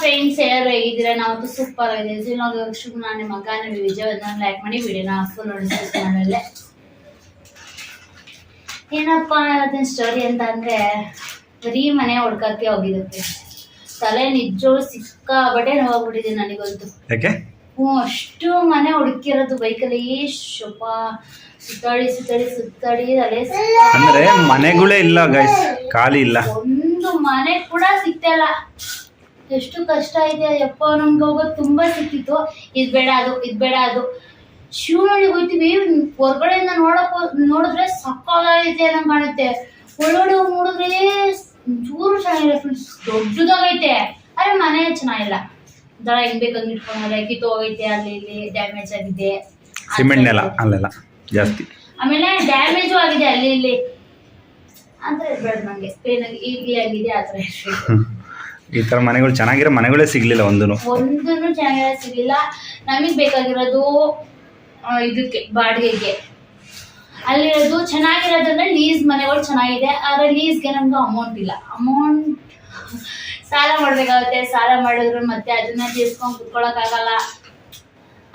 Friends ಎಲ್ಲರೂ ಹೇಗಿದ್ದೀರಾ? ನಾವು ಸೂಪರ್ ಆಗಿದ್ದೀವಿ ನಾವು ಶುಭ ನಿಮ್ಮ ಮಗ ನಿಮ್ಮ ವಿಜಯವನ್ನ ಲೈಕ್ ಮಾಡಿ ವಿಡಿಯೋನ ಫುಲ್ ನೋಡಿದ್ರೆ ಏನಪ್ಪಾ ಅದನ್ನ ಸ್ಟೋರಿ ಅಂತ ಅಂದ್ರೆ ಬರೀ ಮನೆ ಹುಡ್ಕಕ್ಕೆ ಹೋಗಿದ್ದಕ್ಕೆ ತಲೆ ನಿಜವೂ ಸಿಕ್ಕಾಬಟ್ಟೆ ನೋವಾಗ್ಬಿಟ್ಟಿದೆ ನನಗಂತೂ. ಹ್ಞೂ ಅಷ್ಟು ಮನೆ ಹುಡುಕಿರೋದು ಬೈಕಲ್ಲಿ ಶೋಪ ಸುತ್ತಾಡಿ ಸುತ್ತಾಡಿ ಸುತ್ತಾಡಿ ತಲೆ ಅಂದ್ರೆ ಮನೆಗಳೇ ಇಲ್ಲ ಗೈಸ್ ಖಾಲಿ ಇಲ್ಲ. ಒಂದು ಮನೆ ಕೂಡ ಸಿಗ್ತಾ ಎಷ್ಟು ಕಷ್ಟ ಇದೆ ಯಪ್ಪ ನಮ್ಗೆ ಹೋಗೋದು ತುಂಬಾ ಸಿಕ್ಕಿತ್ತು. ಇದ್ ಬೇಡ ಅದು ಇದ್ ಬೇಡ ಅದು. ಶಿವನಳ್ಳಿಗೆ ಹೋಗ್ತೀವಿ ಹೊರಗಡೆಯಿಂದ ನೋಡಕ್ ನೋಡಿದ್ರೆ ಸಕ್ಕಾಗೈತೆ ನಂಗೆ ಕಾಣುತ್ತೆ. ಒಳಗಡೆ ಹೋಗಿ ನೋಡಿದ್ರೆ ಚೂರು ಚೆನ್ನಾಗಿಲ್ಲ ಫ್ರೆಂಡ್ಸ್ ದೊಡ್ಡದಾಗೈತೆ. ಆದ್ರೆ ಮನೆ ಚೆನ್ನಾಗಿಲ್ಲ. ದಳ ಹೆಂಗ್ ಬೇಕಂಗ್ ಇಟ್ಕೊಂಡ್ರೆ ಕಿತ್ತು ಹೋಗೈತೆ ಅಲ್ಲಿ ಇಲ್ಲಿ ಡ್ಯಾಮೇಜ್ ಆಗಿದೆ. ಸಿಮೆಂಟ್ ನೆಲ ಅಲ್ಲೆಲ್ಲ ಜಾಸ್ತಿ. ಆಮೇಲೆ ಡ್ಯಾಮೇಜು ಆಗಿದೆ ಅಲ್ಲಿ ಇಲ್ಲಿ. ಅಂತ ಇರ್ಬೇಡ ನಂಗೆ. ಏನಾಗಿ ಇಲ್ಲಿ ಆಗಿದೆ ಆ ಥರ ಇರ್ಬೇಕು. ಈ ತರ ಮನೆಗಳು ಚೆನ್ನಾಗಿರೋ ಮನೆಗಳೇ ಸಿಗ್ಲಿಲ್ಲ ಒಂದೂ ಒಂದನ್ನು ಚೆನ್ನಾಗಿ ಸಿಗಲಿಲ್ಲ. ನಮಗೆ ಬೇಕಾಗಿರೋದು ಇದಕ್ಕೆ, ಬಾಡಿಗೆಗೆ. ಅಲ್ಲಿರೋದು ಚೆನ್ನಾಗಿರೋದಂದ್ರೆ ಲೀಸ್ ಮನೆಗಳು ಚೆನ್ನಾಗಿದೆ, ಆದ್ರೆ ಲೀಸ್ಗೆ ನಮ್ಗೆ ಅಮೌಂಟ್ ಇಲ್ಲ. ಅಮೌಂಟ್ ಸಾಲ ಮಾಡಬೇಕಾಗುತ್ತೆ. ಸಾಲ ಮಾಡಿದ್ರು ಮತ್ತೆ ಅದನ್ನ ತೀರ್ಸ್ಕೊಂಡು ಕುತ್ಕೊಳ್ಳೋಕ್ಕಾಗಲ್ಲ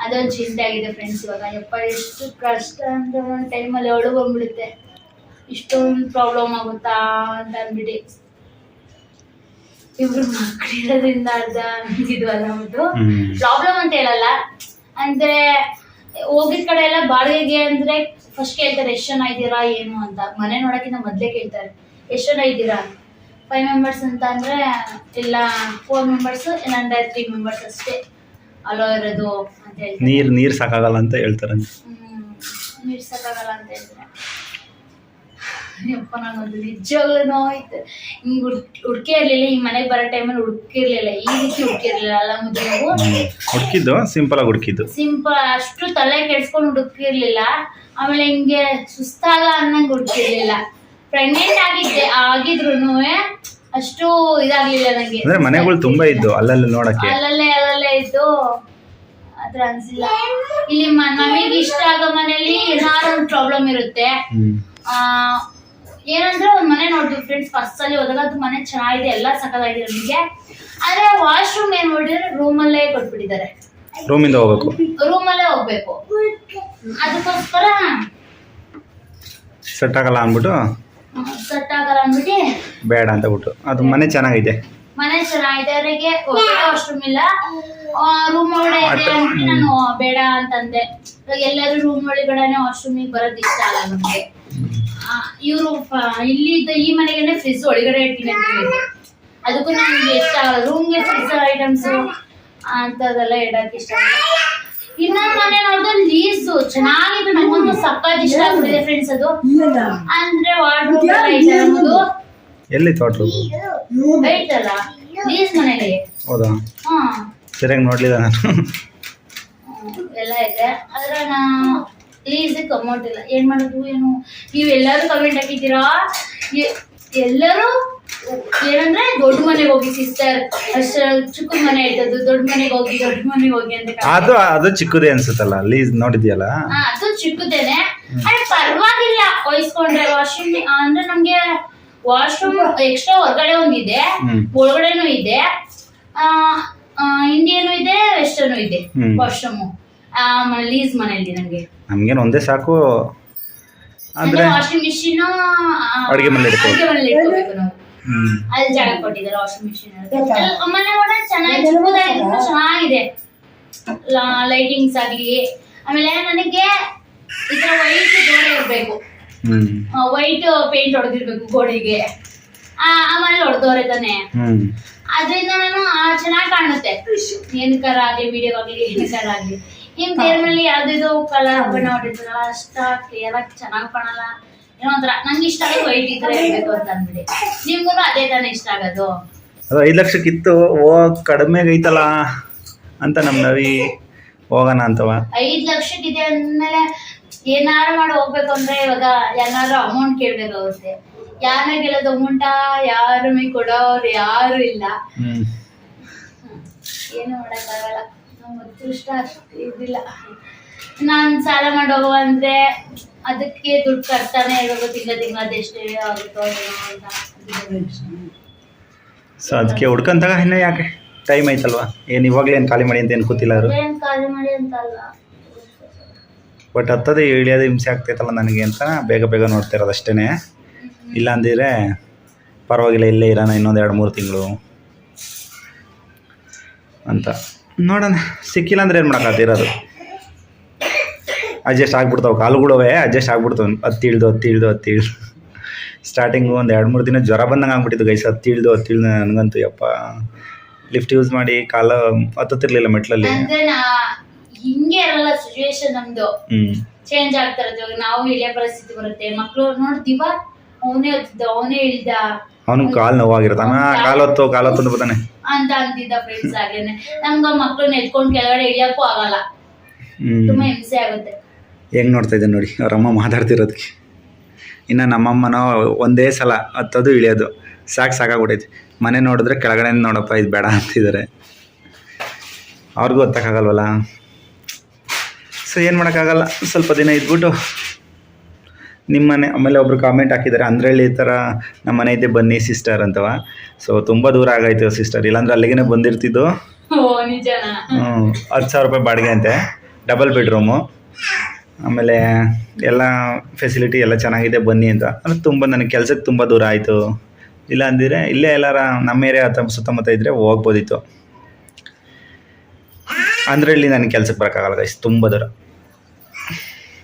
ಅದೊಂದು ಚಿಂತೆ ಆಗಿದೆ ಫ್ರೆಂಡ್ಸ್ ಇವಾಗ. ಯಪ್ಪ, ಎಷ್ಟು ಕಷ್ಟ ಅಂತ ಒಂದು ಟೈಮಲ್ಲಿ ಒಳಗೆ ಬಂದ್ಬಿಡುತ್ತೆ. ಇಷ್ಟೊಂದು ಪ್ರಾಬ್ಲಮ್ ಆಗುತ್ತಾ ಅಂತ ಅಂದ್ಬಿಟ್ಟು. ಇಬ್ರು ಮಕ್ಕಳಿರೋದ್ರಿಂದ ಅರ್ಧ ಇದು ಅವ್ರದ್ದು ಪ್ರಾಬ್ಲಮ್ ಅಂತ ಹೇಳಲ್ಲ. ಅಂದ್ರೆ ಹೋಗಿದ ಕಡೆ ಎಲ್ಲ ಬಾಡಿಗೆಗೆ ಅಂದ್ರೆ ಫಸ್ಟ್ ಕೇಳ್ತಾರೆ ಎಷ್ಟು ಜನ ಇದ್ದೀರಾ ಏನು ಅಂತ. ಮನೆ ನೋಡಕ್ಕಿಂತ ಮೊದ್ಲೇ ಕೇಳ್ತಾರೆ ಎಷ್ಟು ಜನ ಇದ್ದೀರಾ ಫೈವ್ ಮೆಂಬರ್ಸ್ ಅಂತ ಅಂದ್ರೆ ಇಲ್ಲ ಫೋರ್ ಮೆಂಬರ್ಸ್ ಇಲ್ಲಾಂದ್ರೆ ತ್ರೀ ಮೆಂಬರ್ಸ್ ಅಷ್ಟೇ. ಅಲೋ ಇರೋದು ಅಂತ ಹೇಳ್ತಾರೆ. ನೀರ್ ನೀರ್ ಸಾಕಾಗಲ್ಲ ಅಂತ ಹೇಳ್ತಾರೆ ನೀರ್ ಸಾಕಾಗಲ್ಲ ಅಂತ ಹೇಳ್ತಾರೆ. ಯಪ್ಪ ನಂಗೊಂದು ನಿಜವಾಗ್ಲೂ ನೋಯ್ತು ಹಿಂಗ್ ಹುಡ್ಕಿ ಇರ್ಲಿಲ್ಲ ಈ ಮನೆಗೆ ಬರೋ ಟೈಮಲ್ಲಿ ಹುಡ್ಕಿರ್ಲಿಲ್ಲ ಈ ರೀತಿ ಹುಡ್ಕಿರ್ಲಿಲ್ಲ ಅಲ್ಲ ಹುಡುಕಿದ್ದು? ಸಿಂಪಲ್ ಆಗಿ ಹುಡುಕಿದ್ದು? ಸಿಂಪಲ್ ಅಷ್ಟು ತಲೆ ಕೆಡ್ಸ್ಕೊಂಡು ಹುಡುಕಿರ್ಲಿಲ್ಲ ಆಮೇಲೆ ಹಿಂಗೆ ಸುಸ್ತಾಗ ಅನ್ನಂಗೆ ಹುಡುಕಿರ್ಲಿಲ್ಲ ಪ್ರೆಗ್ನೆಂಟ್ ಆಗಿದ್ದೆ ಆಗಿದ್ರು ಅಷ್ಟು ಇದಾಗ್ಲಿಲ್ಲ ನಂಗೆ. ಅಂದ್ರೆ ಮನೆಗಳು ತುಂಬಾ ಇದ್ದು ಅಲ್ಲಲ್ಲಿ ನೋಡಕ್ಕೆ. ಅಲ್ಲಲ್ಲೇ ಅಲ್ಲಲ್ಲೇ ಇದ್ದು ಅದ್ರ ಅನ್ಸಿಲ್ಲ. ಇಲ್ಲಿ ನಮಗ್ ನಮಗೆ ಇಷ್ಟ ಆಗೋ ಮನೇಲಿ ಏನಾದ್ರು ಒಂದು ಪ್ರಾಬ್ಲಮ್ ಇರುತ್ತೆ. ಆ, ಏನಂದ್ರೆ ಒಂದ್ ಮನೆ ನೋಡ್ತೀವಿ ಫ್ರೆಂಡ್ಸ್ ಫಸ್ಟ್ ಅಲ್ಲಿ ಹೋದಾಗ ಅದು ಮನೆ ಚೆನ್ನಾಗಿದೆ ಎಲ್ಲ ಸಕಲಾಗಿದೆ ನಮಗೆ. ಆದ್ರೆ ವಾಶ್ರೂಮ್ ಏನ್ ನೋಡಿದ್ರೆ ರೂಮಲ್ಲೇ ಕೊಟ್ಬಿಟ್ಟಿದ್ದಾರೆ. ಇಂದ ಹೋಗ್ಬೇಕು. ರೂಮಲ್ಲೇ ಹೋಗ್ಬೇಕು. ಅದಕ್ಕೋಸ್ಕರ ಸೆಟ್ ಆಗಲ್ಲ ಅಂದ್ಬಿಟ್ಟು? ಸೆಟ್ ಆಗಲ್ಲ ಅಂದ್ಬಿಟ್ಟು ಬೇಡ ಅಂತ ಬಿಟ್ಟು. ಅದು ಮನೆ ಚೆನ್ನಾಗಿದೆ. ಮನೆ ಚೆನ್ನಾಗಿದೆ. ಅವರಿಗೆ ವಾಶ್ರೂಮ್ ಇಲ್ಲ. ರೂಮ್ ಒಳಗಡೆ ಇದೆ ನಾನು ಬೇಡ ಅಂತಂದೆ. ಎಲ್ಲರೂ ರೂಮ್ ಒಳಗಡೆನೆ ವಾಶ್ರೂಮಿಗೆ ಬರೋದು ಇಷ್ಟ ಆಗಲ್ಲ ನಮಗೆ. ಇವರು ಇಲ್ಲಿ ಇದ್ದ ಈ ಮನೆಗೆ ಫ್ರಿಜ್ ಒಳಗಡೆ ಇಟ್ಟಿಲ್ಲ ಅದಕ್ಕೂ ನಮ್ಗೆ ಇಷ್ಟ ಆಗಲ್ಲ. ರೂಮ್ಗೆ ಫ್ರಿಜ್ ಐಟಮ್ಸ್ ಅಂತದೆಲ್ಲ ಇಡಕ್ಕೆ ಇಷ್ಟ ಇನ್ನೊಂದ್ ಇನ್ನೊಂದು ಮನೆ ನೋಡಿದ್ರೆ ಲೀಸು ಚೆನ್ನಾಗಿತ್ತು. ನಮ್ಗೊಂದು ಸಕ್ಕತ್ ಇಷ್ಟ ಆಗ್ತಿದೆ ಫ್ರೆಂಡ್ಸ್ ಅದು. ಅಂದ್ರೆ ವಾರ್ಡ್ರೋಬ್ ಎಲ್ಲ ಐತೆ ನಮ್ಮದು ಎಲ್ಲಿ ತೋಟ ಐತಲ್ಲ ಲೀಸ್ ಮನೇಲಿ. ಹೌದಾ? ಹಾ ಸರಿಯಾಗಿ ನೋಡ್ಲಿಲ್ಲ ನಾನು. ಎಲ್ಲ ಇದೆ. ಅದ್ರ ನಾ ಲೀಸಕ್ಕೆ ಕಮೌಟ್ ಇಲ್ಲ. ಏನ್ ಮಾಡೋದು ಏನು? ನೀವು ಎಲ್ಲರೂ ಕಮೆಂಟ್ ಹಾಕಿದ್ದೀರಾ? ಎಲ್ಲರೂ ಏನಂದ್ರೆ ದೊಡ್ಡ ಮನೆಗೆ ಹೋಗಿ ಸಿಸ್ಟರ್ ಅಷ್ಟ ಚಿಕ್ಕ ಮನೆ ಇದ್ದದ್ದು ದೊಡ್ಡ ಮನೆಗೆ ಹೋಗಿ ದೊಡ್ಡ ಮನೆಗೆ ಹೋಗಿ ಅಂತ ಅದು ಅದು ಚಿಕ್ಕದೇ ಅನ್ಸುತ್ತಲ್ಲ ಅಲ್ಲಿ ನೋಡಿದ್ಯಲ್ಲ? ಅದು ಚಿಕ್ಕದೇನೆ. ಆದ್ರೆ ಪರವಾಗಿಲ್ಲ ವಹಿಸ್ಕೊಂಡ್ರೆ ವಾಶ್ರೂಮ್ ಅಂದ್ರೆ ನಮ್ಗೆ ವಾಶ್ರೂಮ್ ಎಕ್ಸ್ಟ್ರಾ ಹೊರಗಡೆ ಒಂದಿದೆ ಒಳಗಡೆನು ಇದೆ. ಇಂಡಿಯನ್ ಇದೆ ವೆಸ್ಟರ್ನು ಇದೆ. ವಾಶ್ರೂಮ್ ಲೀಸ್ ಮನೆಯಲ್ಲಿ ನಮ್ಗೆ. ನಮ್ಗೇನು ಒಂದೇ ಸಾಕು. ಅಂದ್ರೆ ವಾಷಿಂಗ್ ಮಿಷಿನ್ ಅಡ್ಗೆ ಮನೇಲಿ ಇಟ್ಕೋ- ಅಡ್ಗೆ ನಾವು. ಹ್ಮ್. ಅಲ್ಲಿ ಜಾಗ ಕೊಟ್ಟಿದ್ದಾರೆ ವಾಷಿಂಗ್ ಮಿಷಿನ್ ಮನೆ ಕೂಡ ಚೆನ್ನಾಗಿ ಚಿಕ್ಕದಾಗಿದ್ರು ಚೆನ್ನಾಗಿದೆ. ಲೈಟಿಂಗ್ಸ್ ಆಗ್ಲಿ ಆಮೇಲೆ ನನಗೆ ಈ ತರ ವೈಟ್ ಗೋಡೆ ಇರಬೇಕು. ಹ್ಮ್. ವೈಟ್ ಪೇಂಟ್ ಹೊಡೆದಿರ್ಬೇಕು ಗೋಡೆಗೆ. ಆ ಆ ಮನೇಲಿ ಹೊಡೆದವ್ರೆ ತಾನೆ. ಹ್ಮ್. ಅದರಿಂದ ನಾನು ಚೆನ್ನಾಗಿ ಕಾಣುತ್ತೆ. ಏನಕ್ಕಾರ ಆಗ್ಲಿ ವಿಡಿಯೋ ಆಗ್ಲಿ ಏನಕ್ಕಾರ ಆಗ್ಲಿ. ಇನ್ ಬೇರೆ ಮೇಲೆ ಯಾವ್ದಿದು ಕಲರ್ ಬಣ್ಣ ಹೊಡಿತಾರಲ್ಲ ಅಷ್ಟ ಕ್ಲಿಯರ್ ಆಗಿ ಚೆನ್ನಾಗಿ ಕಾಣಲ್ಲ. ಏನೋ ಒಂಥರ ನಂಗೆ ಇಷ್ಟ ಆಗೋದು ವೈಟ್ ಇದ್ರೆ ಇರ್ಬೇಕು ಅಂತ ಅಂದ್ಬಿಡಿ. ನಿಮ್ಗೂ ಅದೇ ತಾನೇ ಇಷ್ಟ ಆಗೋದು. ಅದು ಐದು ಲಕ್ಷಕ್ಕಿತ್ತು ಓ ಕಡಿಮೆ ಐತಲ್ಲ ಅಂತ ನಮ್ಮ ನವಿ ಹೋಗೋಣ ಅಂತವ. ಐದ್ ಲಕ್ಷಕ್ಕಿದೆ ಅಂದ್ಮೇಲೆ ಏನಾರು ಮಾಡಿ ಹೋಗ್ಬೇಕು ಅಂದ್ರೆ ಇವಾಗ ಏನಾದ್ರು ಅಮೌಂಟ್ ಕೇಳ್ಬೇಕಾಗುತ್ತೆ ಯಾರನ್ನ ಕೇಳೋದು ಅಮೌಂಟ ಯಾರು ಕೊಡೋರು ಯಾರು ಇಲ್ಲ. ಏನು ಮಾಡೋಕ್ಕಾಗಲ್ಲ. ಅದೃಷ್ಟ ಅಷ್ಟು ಇದಿಲ್ಲ. ನಾನು ಸಾಲ ಮಾಡೋವು ಅಂದ್ರೆ ಅದಕ್ಕೆ ದುಡ್ಡು ಕಟ್ತಾನೆ ಇರೋದು ತಿಂಗಳ ತಿಂಗಳ ಎಷ್ಟೇ ಆಗುತ್ತೋ ಅಂತ. ಸೊ ಅದಕ್ಕೆ ಹುಡ್ಕಂತಾಗ ಇನ್ನ ಯಾಕೆ? ಟೈಮ್ ಐತಲ್ವಾ ಏನು ಇವಾಗಲೇ ಏನು ಖಾಲಿ ಮಾಡಿ ಅಂತ ಏನು ಕೂತಿಲ್ಲ ಅವರು ಏನ್ ಖಾಲಿ ಮಾಡಿ ಅಂತ ಅಲ್ಲ. ಬಟ್ ಹತ್ತದೇ ಇಳಿಯೋದು ಹಿಂಸೆ ಆಗ್ತೈತಲ್ಲ ನನಗೆ ಅಂತ ಬೇಗ ಬೇಗ ನೋಡ್ತಾ ಇರೋದು ಅಷ್ಟೇ ಇಲ್ಲ ಅಂದಿದ್ರೆ ಪರವಾಗಿಲ್ಲ ಇಲ್ಲೇ ಇರೋಣ ಇನ್ನೊಂದು ಎರಡು ಮೂರು ತಿಂಗಳು ಅಂತ. ನೋಡೋಣ ಸಿಕ್ಕಿಲ್ಲ ಅಂದ್ರೆ ಏನು ಮಾಡೋಕ್ಕಾಗ್ತಿರೋದು? ಅಡ್ಜಸ್ಟ್ ಆಗ್ಬಿಡ್ತಾವೆ ಕಾಲುಗಳವೆ ಅಡ್ಜಸ್ಟ್ ಆಗ್ಬಿಡ್ತಾವೆ ಹತ್ತಿಳ್ದು ಹತ್ತಿಳ್ದು ಹತ್ತಿಳ್ದು ಸ್ಟಾರ್ಟಿಂಗು ಒಂದು ಎರಡು ಮೂರು ದಿನ ಜ್ವರ ಬಂದಂಗೆ ಆಗ್ಬಿಟ್ಟಿದ್ದು ಗೈಸ್ ಹತ್ತಿಳ್ದು ಹತ್ತಿಳ್ದು ನನಗಂತೂ ಯಪ್ಪ. ಲಿಫ್ಟ್ ಯೂಸ್ ಮಾಡಿ ಕಾಲ ಹತ್ತುತ್ತಿರ್ಲಿಲ್ಲ ಮೆಟ್ಲಲ್ಲಿ. ಹಿಂಗೆ ಇರಲ್ಲ ಸಿಚುವೇಶನ್ ನಮ್ದು. ಚೇಂಜ್ ಆಗ್ತಾ ನಾವು ಇಳಿಯೋ ಪರಿಸ್ಥಿತಿ ಬರುತ್ತೆ. ಮಕ್ಕಳು ನೋಡ್ತೀವ ಅವನೇ ಹತ್ತಿದ್ದ ಅವನೇ ಇಳ್ದ ಅವನಿಗೆ ಕಾಲು ನೋವಾಗಿರುತ್ತೆ ಅಮ್ಮ ಅಂತ ಬರ್ತಾನೆ ಅಂತ ಅಂತಿದ್ದ ಫ್ರೆಂಡ್ಸ್ ಹಾಗೇನೆ. ನಮ್ಗ ಮಕ್ಳು ಎತ್ಕೊಂಡ್ ಕೆಳಗಡೆ ಇಳಿಯಕ್ಕೂ ಆಗಲ್ಲ. ತುಂಬಾ ಹಿಂಸೆ ಆಗುತ್ತೆ. ಹೆಂಗೆ ನೋಡ್ತಾ ಇದ್ದೆ ನೋಡಿ ಅವರಮ್ಮ ಮಾತಾಡ್ತಿರೋದಕ್ಕೆ. ಇನ್ನು ನಮ್ಮಮ್ಮನೋ ಒಂದೇ ಸಲ ಹತ್ತೋದು ಇಳಿಯೋದು. ಸಾಕು ಸಾಕಾಗ್ಬಿಟ್ಟೈತಿ ಮನೆ ನೋಡಿದ್ರೆ ಕೆಳಗಡೆ ನೋಡಪ್ಪ ಇದು ಬೇಡ ಅಂತಿದ್ದಾರೆ. ಅವ್ರಿಗೂ ಗೊತ್ತಾಗಲ್ವಲ್ಲ ಸೊ ಏನು ಮಾಡೋಕ್ಕಾಗಲ್ಲ? ಸ್ವಲ್ಪ ದಿನ ಇದ್ಬಿಟ್ಟು ನಿಮ್ಮ ಮನೆ ಆಮೇಲೆ ಒಬ್ರು ಕಾಮೆಂಟ್ ಹಾಕಿದ್ದಾರೆ. ಅಂದ್ರಳ್ಳಿ ಥರ ನಮ್ಮ ಮನೆ ಐತೆ ಬನ್ನಿ ಸಿಸ್ಟರ್ ಅಂತವ. ಸೊ ತುಂಬ ದೂರ ಆಗೈತೆ ಸಿಸ್ಟರ್ ಇಲ್ಲಾಂದ್ರೆ ಅಲ್ಲಿಗೆ ಬಂದಿರ್ತಿದ್ದು. ಹತ್ತು ಸಾವಿರ ರೂಪಾಯಿ ಬಾಡಿಗೆ ಅಂತೆ. ಡಬಲ್ ಬೆಡ್ರೂಮು ಆಮೇಲೆ ಎಲ್ಲ ಫೆಸಿಲಿಟಿ ಎಲ್ಲ ಚೆನ್ನಾಗಿದೆ ಬನ್ನಿ ಅಂತ. ಅಂದ್ರೆ ತುಂಬ ನನಗೆ ಕೆಲಸಕ್ಕೆ ತುಂಬ ದೂರ ಆಯಿತು. ಇಲ್ಲ ಅಂದಿದ್ರೆ ಇಲ್ಲೇ ಎಲ್ಲಾರ ನಮ್ಮ ಏರಿಯಾ ಅಥವಾ ಸುತ್ತಮುತ್ತ ಇದ್ದರೆ ಹೋಗ್ಬೋದಿತ್ತು. ಅಂದ್ರೆ ಇಲ್ಲಿ ನನಗೆ ಕೆಲ್ಸಕ್ಕೆ ಬರೋಕ್ಕಾಗಲ್ಲ ಗೈಸ್ ತುಂಬ ದೂರ.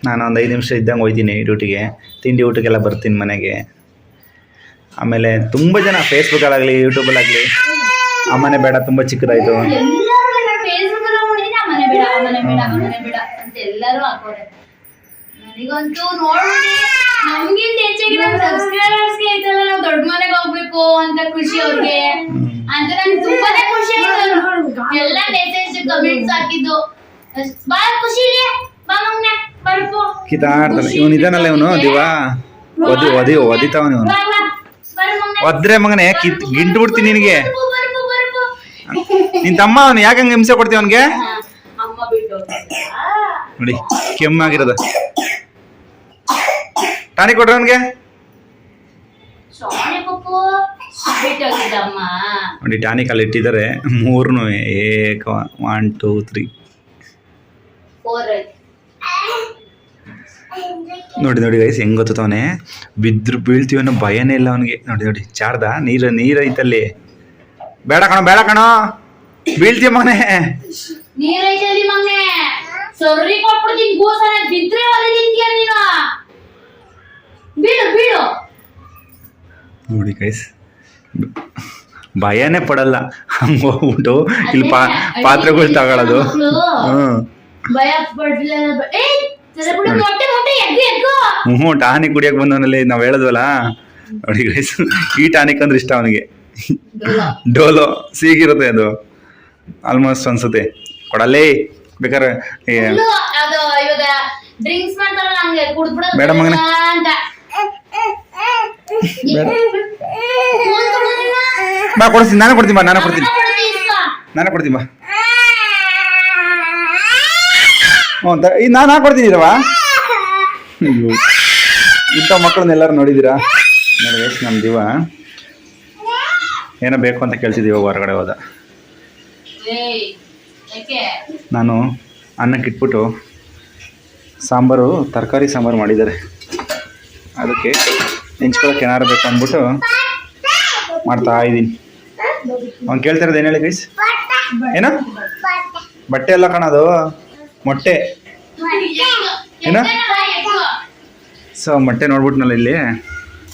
ನಾನು ಒಂದು ಐದು ನಿಮಿಷ ಇದ್ದಂಗೆ ಹೋಯ್ತೀನಿ ಡ್ಯೂಟಿಗೆ ತಿಂಡಿ ಊಟಕ್ಕೆಲ್ಲ ಬರ್ತೀನಿ ಮನೆಗೆ. ಆಮೇಲೆ ತುಂಬ ಜನ ಫೇಸ್ಬುಕ್ಕಲ್ಲಾಗಲಿ ಯೂಟ್ಯೂಬಲ್ಲಾಗಲಿ ಅಮ್ಮನೆ ಬೇಡ ತುಂಬ ಚಿಕ್ಕದಾಯಿತು. ಎಲ್ಲರೂ ಫೇಸ್ಬುಕ್ ಎಲ್ಲ ನೋಡಿದ್ರೆ ಆ ಮನೆ ಬೇಡ ತುಂಬ ಮನೆ ಬೇಡ ಆ ಬೇಡ ಅಂತ ಎಲ್ಲರೂ ಹಾಕೋರೆ. ನನಗಂತೂ ನೋಡಿ ನಮ್ಗಿಂತ ಹೆಚ್ಚಾಗಿ ನಮ್ಮ ಸಬ್ಸ್ಕ್ರೈಬರ್ಸ್ಗೆ ಐತಲ್ಲ ನಾವು ದೊಡ್ಡ ಮನೆಗೆ ಹೋಗ್ಬೇಕು ಅಂತ ಖುಷಿ ಅವ್ರಿಗೆ. ಅಂತ ನಂಗೆ ತುಂಬಾನೇ ಖುಷಿ ಆಯ್ತು. ಎಲ್ಲ ಮೆಸೇಜ್ ಕಮೆಂಟ್ಸ್ ಹಾಕಿದ್ದು. ಬಾಳ ಖುಷಿ ಇದೆ. ಬಾ ಮಗ್ನೆ. ಕಿತಾಡ್ತಾನೆ ಇವನು ಇದಾನಲ್ಲ ಇವನು ದಿವಾ? ಒದಿ ಒದಿ ಒದಿತಾವನ ಇವನು. ಒದ್ರೆ ಮಗನೇ ಕಿತ್ ಗಿಂಟು ಬಿಡ್ತೀನಿ ನಿನಗೆ. ನಿನ್ ತಮ್ಮ ಅವನು ಯಾಕೆ ಹಂಗ ಹಿಂಸೆ ಕೊಡ್ತೀವಿ ಅವನಿಗೆ? ನೋಡಿ ಕೆಮ್ಮಾಗಿರೋದು. ಟಾನಿಕ್ ಕೊಡ್ರಿ ಅವನಿಗೆ. ನೋಡಿ ಟಾನಿಕ್ ಅಲ್ಲಿ ಇಟ್ಟಿದ್ದಾರೆ. ಮೂರ್ನು ಏಕ ಒನ್ ಟೂ ತ್ರೀ ಫೋರ್ ನೋಡಿ ನೋಡಿ ಗೈಸ್ ಹೆಂಗ್ ಗೊತ್ತವನೆ ಬಿದ್ರು ಬೀಳ್ತೀವಿ ಅನ್ನೋ ಭಯನೇ ಇಲ್ಲ ಅವನಿಗೆ. ನೋಡಿ ನೋಡಿ ಚಾರ್ದ ನೀರು ನೀರು ಐತಲ್ಲಿ. ಬೇಡ ಕಣ ಬೇಡ ಕಣ. ಬೀಳ್ತೀಯ ಮಗನೇ? ಬೀಳು ನೋಡಿ ಗೈಸ್ ಭಯನೇ ಪಡಲ್ಲ. ಹಂಗ ಹೋಗ್ಬಿಟ್ಟು ಇಲ್ಲಿ ಪಾತ್ರೆಗಳು ತಗೊಳ್ಳೋದು ಹ್ಮ್. ಭಯ ಪಡ್ಲಿಲ್ಲ ಹ್ಞೂ ಟಾನಿಕ್ ಕುಡಿಯಕ್ ಬಂದವನಲ್ಲಿ ನಾವು ಹೇಳದ್ವಲ್ಲ? ನೋಡಿ ಗೈಸ್ ಈ ಟಾನಿಕ್ ಅಂದ್ರೆ ಇಷ್ಟ ಅವನಿಗೆ. ಡೋಲೋ ಸೀಗಿರುತ್ತೆ ಅದು. ಆಲ್ಮೋಸ್ಟ್ ಅನ್ಸುತ್ತೆ ಕೊಡಲ್ಲೇ ಬೇಕಾದ್ರೆ ಬೇಡ ಮಗನೇ. ಬಾ ಕೊಡ್ತೀನಿ ನಾನೇ ಕೊಡ್ತೀನಿ ಬಾ ನಾನೇ ಕೊಡ್ತೀನಿ. ನಾನೇ ಕೊಡ್ತೀನಿ ಬಾ. ಹ್ಞೂ ಅಂತ. ಈ ನಾನು ಹಾಕೊಡ್ತೀನಿ ಇರವಾ ಇಂಥ ಮಕ್ಕಳನ್ನ ಎಲ್ಲರೂ ನೋಡಿದ್ದೀರಾ? ನೋಡಿ ಎಷ್ಟು ನಮ್ಮ ದಿವ ಏನೋ ಬೇಕು ಅಂತ ಕೇಳ್ತಿದ್ದೀವಿ ಹೊರಗಡೆ ಹೋದ. ನಾನು ಅನ್ನಕ್ಕೆ ಇಟ್ಬಿಟ್ಟು ಸಾಂಬಾರು ತರಕಾರಿ ಸಾಂಬಾರು ಮಾಡಿದ್ದಾರೆ. ಅದಕ್ಕೆ ನೆಂಚ್ಕೊಳಕ್ಕೆ ಏನಾರು ಬೇಕು ಅಂದ್ಬಿಟ್ಟು ಮಾಡ್ತಾ ಇದ್ದೀನಿ. ಅವ್ನು ಕೇಳ್ತಿರೋದು ಏನು ಹೇಳಿ ಗೈಸ್ ಏನು? ಬಟ್ಟೆ ಎಲ್ಲ ಕಾಣೋದು ಮೊಟ್ಟೆ. ಏನ? ಸೊ, ಮೊಟ್ಟೆ ನೋಡ್ಬಿಟ್ನಲ್ಲ ಇಲ್ಲಿ.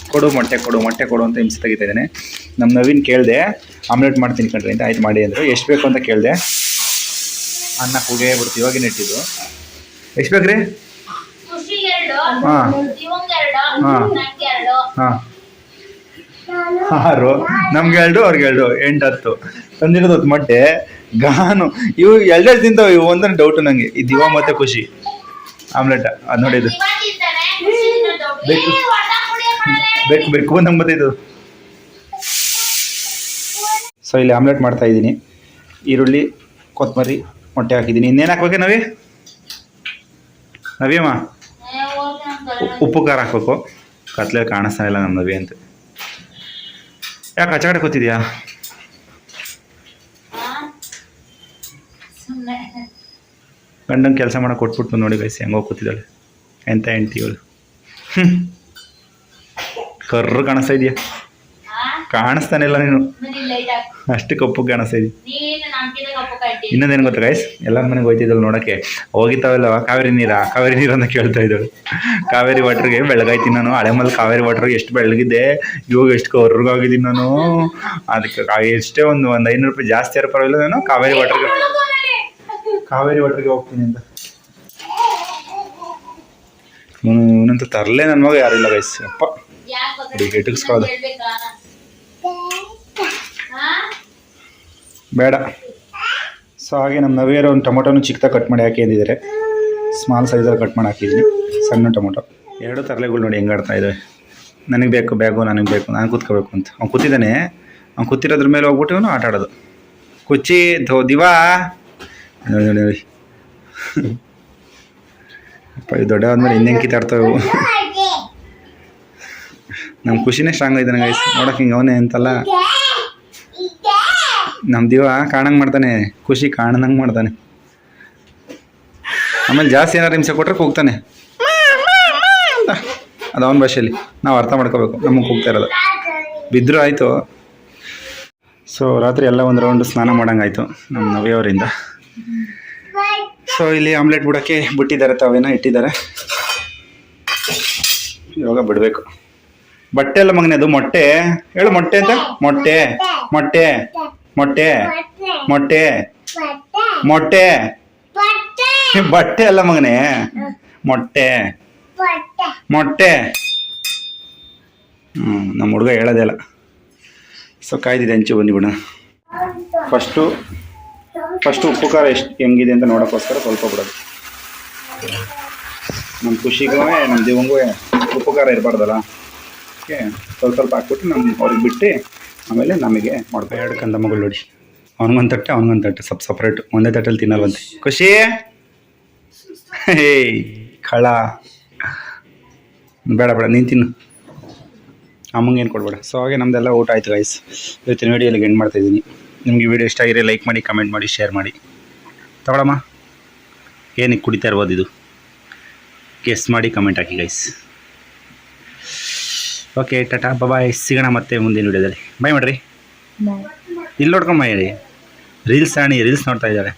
ಕೊಡು ಮೊಟ್ಟೆ ಕೊಡು ಮೊಟ್ಟೆ ಕೊಡು ಅಂತ ಹಿಂಸೆ ತೆಗಿತಾ ಇದ್ದಾನೆ. ನಮ್ಮ ನವೀನ್ ಕೇಳಿದೆ, ಆಮ್ಲೆಟ್ ಮಾಡ್ತೀನಿ ಕಣ್ರಿ ಅಂತ. ಆಯ್ತು, ಮಾಡಿ ಅಂದರು. ಎಷ್ಟು ಬೇಕು ಅಂತ ಕೇಳಿದೆ. ಅನ್ನ ಕೂಗೇ ಬಿಡ್ತು ಇವಾಗಿನ ಇಟ್ಟಿದ್ದು? ಎಷ್ಟು ಬೇಕು ರೀ ಹಾಂ. ಹಾ. ಆರು. ನಮ್ಗೆ ಎರಡು, ಅವ್ರಿಗೆ ಎರಡು. ಎಂಟು ಹತ್ತು ತಂದಿರೋದು ಮೊಟ್ಟೆ. ಗಾನು. ಇವು ಎರಡೆರಡು ತಿಂತಾವ ಇವು ಒಂದೊಂದು ಡೌಟು ನನಗೆ ಈ ದಿವ ಮತ್ತೆ ಖುಷಿ. ಆಮ್ಲೆಟ್. ಅದು ನೋಡಿ ಇದು. ಬೆಕ್ಕು ತಿಂತಾನೆ, ಖುಷಿ ತಿನ್ನೋದು. ಬೇಕು. ಬೇಕು. ಬೇಕು ನಂಗೆ ಬತ್ತೈದು ಸೊ ಇಲ್ಲಿ ಆಮ್ಲೆಟ್ ಮಾಡ್ತಾ ಇದ್ದೀನಿ. ಈರುಳ್ಳಿ ಕೊತ್ತಂಬರಿ ಮೊಟ್ಟೆ ಹಾಕಿದ್ದೀನಿ. ಇನ್ನೇನು ಹಾಕ್ಬೇಕು ನವಿ ನವಿಯಮ್ಮ? ಉಪ್ಪು ಖಾರ ಹಾಕ್ಬೇಕು. ಕತ್ಲೆ ಕಾಣಿಸ್ತಾ ಇಲ್ಲ ನಮ್ಮ ನವಿ ಅಂತ. ಯಾಕೆ ಆಚೆ ಕೂತಿದ್ಯಾ ಹಾ? ಸುಮ್ಮನೆ ಗಂಡಂಗೆ ಕೆಲಸ ಮಾಡೋ ಕೊಟ್ಬಿಟ್ಟು ನೋಡಿ ಗೈಸ್ ಹೆಂಗೋ ಕೂತಿದ್ದಾಳೆ. ಎಂತ ಹೆಂಡ್ತಿ ಇವಳು? ಕರ್ರು ಕಾಣಿಸ್ತಾ ಇದೆಯಾ? ಕಾಣಿಸ್ತಾನೆ ಇಲ್ಲ ನೀನು. ಅಷ್ಟು ಕಪ್ಪು ಕಾಣಿಸ್ತಾ ಇದೆಯಾ? ಇನ್ನೊಂದೇನು ಗೊತ್ತಾ ಗೈಸ್ ಎಲ್ಲರ ಮನೆಗೆ ಹೋಯ್ತಿದ್ದಳು ನೋಡೋಕ್ಕೆ. ಹೋಗಿತ್ತಾವಲ್ಲ ಕಾವೇರಿ ನೀರಾ? ಕಾವೇರಿ ನೀರು ಅಂತ ಕೇಳ್ತಾ ಇದ್ದಳು. ಕಾವೇರಿ ವಾಟ್ರಿಗೆ ಬೆಳಗಾಯ್ತೀನಿ ನಾನು ಹಳೆ ಮಲ್ಲಿ ಕಾವೇರಿ ವಾಟ್ರಿಗೆ ಎಷ್ಟು ಬೆಳಗಿದ್ದೆ ಇವಾಗ ಎಷ್ಟು ಕರ್ರಗಾಗಿದ್ದೀನಿ ನಾನು ಅದಕ್ಕೆ ಎಷ್ಟೇ ಒಂದು ಒಂದು ಐನೂರು ರೂಪಾಯಿ ಜಾಸ್ತಿ ಯಾರು ಪರವಾಗಿಲ್ಲ. ನಾನು ಕಾವೇರಿ ವಾಟ್ರಿಗೆ ಕಾವೇರಿ ವಾಟ್ರಿಗೆ ಹೋಗ್ತೀನಿ ಅಂತ. ಇವನಂತ ತರಲೇ ನನ್ನ ಮಗ ಯಾರಿಲ್ಲ ಗೈಸ್ ಅಪ್ಪ ಇಟ್ಟಿಸ್ಕೊಳ್ಳೋದು. ಬೇಡ. ಸೊ ಹಾಗೆ ನಮ್ಮ ನವಿಯರ ಒಂದು ಟೊಮೊಟೊನು ಚಿಕ್ಕದ ಕಟ್ ಮಾಡಿ ಹಾಕಿ ಅಂದಿದ್ದಾರೆ. ಸ್ಮಾಲ್ ಸೈಜಲ್ಲಿ ಕಟ್ ಮಾಡಿ ಹಾಕಿದ್ದೀನಿ ಸಣ್ಣ ಟೊಮೊಟೊ. ಎರಡು ತರಲೆಗಳು ನೋಡಿ ಹೆಂಗೆ ಆಡ್ತಾ ಇದ್ದಾವೆ ನನಗೆ ಬೇಕು, ಬ್ಯಾಗು ನನಗೆ ಬೇಕು, ನಾನು ಕೂತ್ಕೋಬೇಕು ಅಂತ. ಅವ್ನು ಕೂತಿದ್ದಾನೆ. ಅವ್ನು ಕೂತಿರೋದ್ರ ಮೇಲೆ ಹೋಗ್ಬಿಟ್ಟು ಇವನು ಆಟ ಆಡೋದು. ಕುಚ್ಚಿ, ಧೋ, ದಿವಾ. ನೋಡಿ ನೋಡಿ ಅಪ್ಪ ಇದು ದೊಡ್ಡ ಆದ್ಮೇಲೆ ಇನ್ನೇನು ಕಿತ್ತಾಡ್ತಾವೆ ನಮ್ಮ ಖುಷಿನೇ ಸ್ಟ್ರಾಂಗ್ ಆಯ್ತಾನೆ ಗೈಸ್ ನೋಡೋಕೆ ಹಿಂಗೆ ಅವನೇ ಅಂತಲ್ಲ. ನಮ್ಮ ದಿವ ಕಾಣಂಗೆ ಮಾಡ್ತಾನೆ. ಖುಷಿ ಕಾಣಂಗೆ ಮಾಡ್ತಾನೆ. ಆಮೇಲೆ ಜಾಸ್ತಿ ಏನಾರು ಹಿಂಸೆ ಕೊಟ್ರೆ ಕೂಗ್ತಾನೆ. ಅದು ಅವನ ಭಾಷೆಯಲ್ಲಿ ನಾವು ಅರ್ಥ ಮಾಡ್ಕೋಬೇಕು. ನಮಗೆ ಕೂಗ್ತಾ ಇರೋದು. ಬಿದ್ದರೂ ಆಯಿತು. ಸೊ ರಾತ್ರಿ ಎಲ್ಲ ಒಂದು ರೌಂಡ್ ಸ್ನಾನ ಮಾಡಂಗಾಯ್ತು ನಮ್ಮ ನವಿಯವರಿಂದ ಸೊ ಇಲ್ಲಿ ಆಮ್ಲೆಟ್ ಬಿಡೋಕ್ಕೆ ಬಿಟ್ಟಿದ್ದಾರೆ. ತಾವೇನೋ ಇಟ್ಟಿದ್ದಾರೆ. ಇವಾಗ ಬಿಡಬೇಕು. ಬಟ್ಟೆ ಎಲ್ಲ ಮಗನೇ ಅದು ಮೊಟ್ಟೆ. ಹೇಳು ಮೊಟ್ಟೆ ಅಂತ? ಮೊಟ್ಟೆ ಮೊಟ್ಟೆ ಮೊಟ್ಟೆ ಮೊಟ್ಟೆ ಮೊಟ್ಟೆ. ಬಟ್ಟೆ ಅಲ್ಲ ಮಗನೇ. ಮೊಟ್ಟೆ ಮೊಟ್ಟೆ. ಹ್ಞೂ ನಮ್ಮ ಹುಡುಗ ಹೇಳೋದೇ ಇಲ್ಲ. ಸೊ ಕಾಯ್ದಿದೆ ಹಂಚು ಬಂದಿಬಿಡ ಫಸ್ಟು ಫಸ್ಟು ಉಪ್ಪು ಖಾರ ಎಷ್ಟು ಹೆಂಗಿದೆ ಅಂತ ನೋಡೋಕ್ಕೋಸ್ಕರ ಸ್ವಲ್ಪ ಬಿಡೋದು. ನಮ್ಮ ಖುಷಿಗೂ ನಮ್ಮ ದೇವಂಗೂ ಉಪ್ಪು ಖಾರ ಇರಬಾರ್ದಲ್ಲ. ಓಕೆ ಸ್ವಲ್ಪ ಸ್ವಲ್ಪ ಹಾಕ್ಬಿಟ್ಟು ನಮ್ಮ ಅವ್ರಿಗೆ ಬಿಟ್ಟು ಆಮೇಲೆ ನಮಗೆ ಮಾಡ್ಬೇಕು ಎರಡು ಕಂದ ಮಗಳು ನೋಡಿ. ಅವನಿಗೊಂದು ತಟ್ಟೆ ಅವನಿಗೊಂದು ತಟ್ಟೆ ಸ್ವಲ್ಪ ಸಪ್ರೇಟ್ ಒಂದೇ ತಟ್ಟೆಲಿ ತಿನ್ನಲ್ವಂತೆ. ಖುಷಿ? ಏಯ್ ಕಳ ಬೇಡ ಬೇಡ, ನೀನು ತಿನ್ನು. ಅಮ್ಮಂಗೆ ಏನು ಕೊಡಬೇಡ. ಸೊ ಹಾಗೆ ನಮ್ಮದೆಲ್ಲ ಊಟ ಆಯ್ತು ಗೈಸ್ ಇವತ್ತಿನ ವೀಡಿಯೋಲಿಗೆ ಎಂಡ್ ಮಾಡ್ತಾಯಿದ್ದೀನಿ ನಿಮಗೆ ವಿಡಿಯೋ ಇಷ್ಟ ಆಗಿರೋ ಲೈಕ್ ಮಾಡಿ ಕಮೆಂಟ್ ಮಾಡಿ ಶೇರ್ ಮಾಡಿ. ತಗೊಳಮ್ಮ. ಏನಕ್ಕೆ ಕುಡಿತಾ ಇರ್ಬೋದು ಇದು? ಗೆಸ್ ಮಾಡಿ ಕಮೆಂಟ್ ಹಾಕಿ ಗೈಸ್ ಓಕೆ ಟಾಟಾ ಬಾಯ್ ಸಿಗೋಣ ಮತ್ತೆ ಮುಂದಿನ ವಿಡಿಯೋದಲ್ಲಿ ಬಾಯ್ ಮಾಡ್ರಿ. ಇಲ್ಲಿ ನೋಡ್ಕೊಂಬ ಹೇಳಿ. ರೀಲ್ಸ್ ಆಣಿ ರೀಲ್ಸ್ ನೋಡ್ತಾ ಇದ್ದಾಳೆ.